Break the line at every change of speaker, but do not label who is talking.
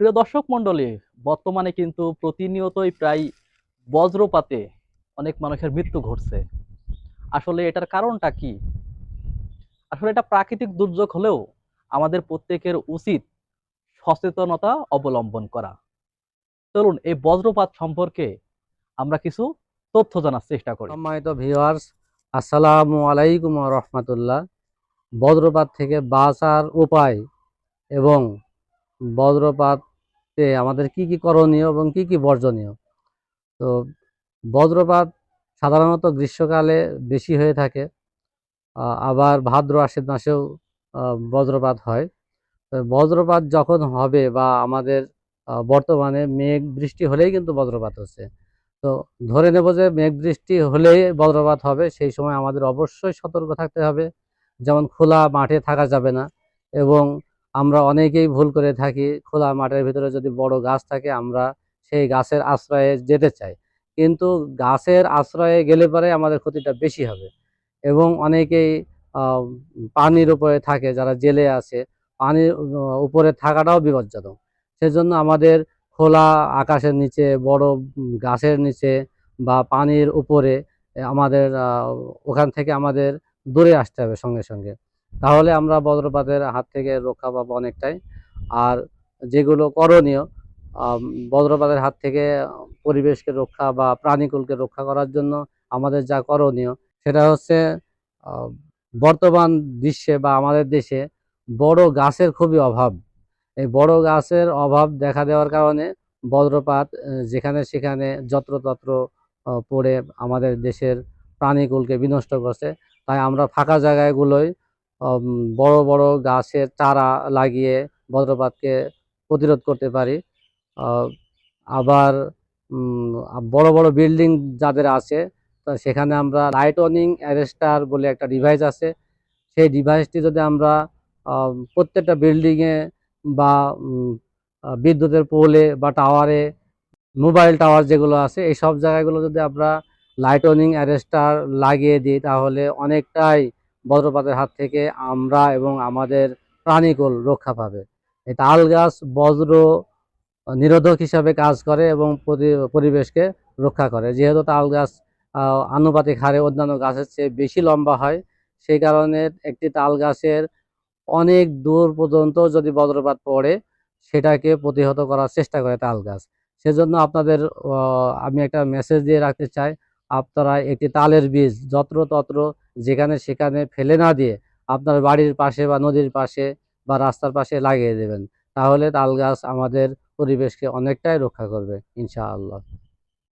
প্রিয় দর্শক মণ্ডলী, বর্তমানে কিন্তু প্রতিনিয়তই প্রায় বজ্রপাতে অনেক মানুষের মৃত্যু ঘটছে। আসলে এটার কারণটা কি? আসলে এটা প্রাকৃতিক দুর্যোগ হলেও আমাদের প্রত্যেকের উচিত সচেতনতা অবলম্বন করা। চলুন, এই বজ্রপাত সম্পর্কে আমরা কিছু তথ্য জানার চেষ্টা করি।
সম্মানিত ভিউয়ার্স আসসালামু আলাইকুম রহমতুল্লাহ। বজ্রপাত থেকে বাঁচার উপায় এবং বজ্রপাতে আমাদের কি কি করণীয় এবং কি কি বর্জনীয়? তো বজ্রপাত সাধারণত গ্রীষ্মকালে বেশি হয়ে থাকে। আবার ভাদ্র আশ্বিন মাসেও বজ্রপাত হয়। বজ্রপাত যখন হবে বা আমাদের বর্তমানে মেঘ বৃষ্টি হলেই কিন্তু বজ্রপাত হচ্ছে। তো ধরে নেব যে মেঘ বৃষ্টি হলেই বজ্রপাত হবে, সেই সময় আমাদের অবশ্যই সতর্ক থাকতে হবে। যেমন খোলা মাঠে থাকা যাবে না এবং আমরা অনেকেই ভুল করে থাকি, খোলা মাঠের ভিতরে যদি বড় গাছ থাকে, আমরা সেই গাছের আশ্রয়ে যেতে চাই। কিন্তু গাছের আশ্রয়ে গেলে পরে আমাদের ক্ষতিটা বেশি হবে এবং অনেকেই পানির উপরে থাকে, যারা জেলে আছে পানির উপরে থাকাটাও বিপজ্জনক। সেজন্য আমাদের খোলা আকাশের নিচে, বড় গাছের নিচে বা পানির উপরে আমাদের ওখান থেকে আমাদের দূরে আসতে হবে সঙ্গে সঙ্গে। তাহলে আমরা বজ্রপাতের হাত থেকে রক্ষা পাবো অনেকটাই। আর যেগুলো করণীয় বজ্রপাতের হাত থেকে পরিবেশকে রক্ষা বা প্রাণীকুলকে রক্ষা করার জন্য আমাদের যা করণীয়, সেটা হচ্ছে বর্তমান বিশ্বে বা আমাদের দেশে বড় গাছের খুবই অভাব। এই বড় গাছের অভাব দেখা দেওয়ার কারণে বজ্রপাত যেখানে সেখানে যত্রতত্র পড়ে আমাদের দেশের প্রাণীকুলকে বিনষ্ট করছে। তাই আমরা ফাঁকা জায়গাগুলোয় বড় বড় গাছের চারা লাগিয়ে বজ্রপাতকে প্রতিরোধ করতে পারি। আবার বড় বড় বিল্ডিং যাদের আছে, তা সেখানে আমরা লাইটনিং অ্যারেস্টার বলে একটা ডিভাইস আছে। সেই ডিভাইসটি যদি আমরা প্রত্যেকটা বিল্ডিংয়ে বা বিদ্যুতের পোলে বা টাওয়ারে মোবাইল টাওয়ার যেগুলো আছে, এই সব জায়গাগুলো যদি আমরা লাইটনিং অ্যারেস্টার লাগিয়ে দিই, তাহলে অনেকটাই বজ্রপাতের হাত থেকে আমরা এবং আমাদের প্রাণীকুল রক্ষা পাবে। এই তাল গাছ বজ্র নিরোধক হিসাবে কাজ করে এবং পরি- পরিবেশকে রক্ষা করে। যেহেতু তাল গাছ আনুপাতিক হারে অন্যান্য গাছের চেয়ে বেশি লম্বা হয় সেই কারণে একটি তাল গাছের অনেক দূর পর্যন্ত যদি বজ্রপাত পড়ে, সেটাকে প্রতিহত করার চেষ্টা করে তাল গাছ। সেজন্য আপনাদের আমি একটা মেসেজ দিয়ে রাখতে চাই, আপনারা একটি তালের বীজ যত্র তত্র যেখানে সেখানে ফেলে না দিয়ে আপনার বাড়ির পাশে বা নদীর পাশে বা রাস্তার পাশে লাগিয়ে দেবেন। তাহলে তাল গাছ আমাদের পরিবেশকে অনেকটাই রক্ষা করবে, ইনশাআল্লাহ।